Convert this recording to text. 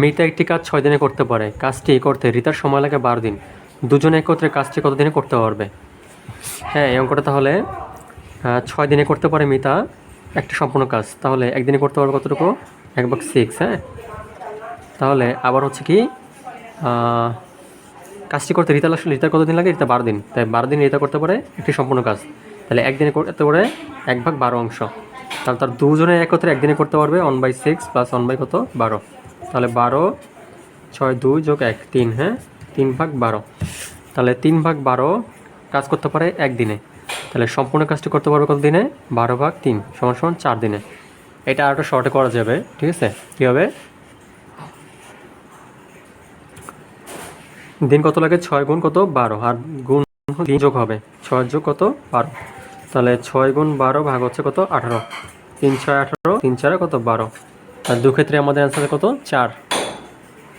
মিতা একটি কাজ ছয় দিনে করতে পারে। কাজটি করতে রিতার সময় লাগে বারো দিন। দুজনে একত্রে কাজটি কতদিনে করতে পারবে? হ্যাঁ এই অঙ্কটা তাহলে ছয় দিনে করতে পারে মিতা একটা সম্পূর্ণ কাজ। তাহলে একদিনে করতে পারবে কতটুকু? এক ভাগ সিক্স হ্যাঁ? তাহলে আবার হচ্ছে কি কাজটি করতে রিতা আসলে রিতার কতদিন লাগে? রিতা বারো দিন। তাই বারো দিন রিতা করতে পারে একটি সম্পূর্ণ কাজ। তাহলে একদিনে করতে পারে এক ভাগ বারো অংশ। তাহলে তার দুজনে একত্রে একদিনে করতে পারবে one by six plus one by কত? বারো। তাহলে বারো, ছয়, দুই যোগ এক, তিন হ্যাঁ? তিন ভাগ বারো। তাহলে তিন ভাগ বারো কাজ করতে পারে একদিনে তাহলে সম্পূর্ণ কাজটি করতে পারবে কত দিনে? বারো ভাগ তিন সমান সমান চার দিনে। এটা আরেকটা শর্টে করা যাবে, ঠিক আছে? কী হবে? দিন কত লাগে? ছয় গুণ কত? বারো। আর গুণ তিন যোগ হবে। ছয় যোগ কত? বারো। তাহলে ছয় গুণ বারো ভাগ হচ্ছে কত? আঠারো। তিন ছয় আঠারো, তিন চারে কত? বারো। আর দুক্ষেত্রে আমাদের অ্যান্সার কত? চার।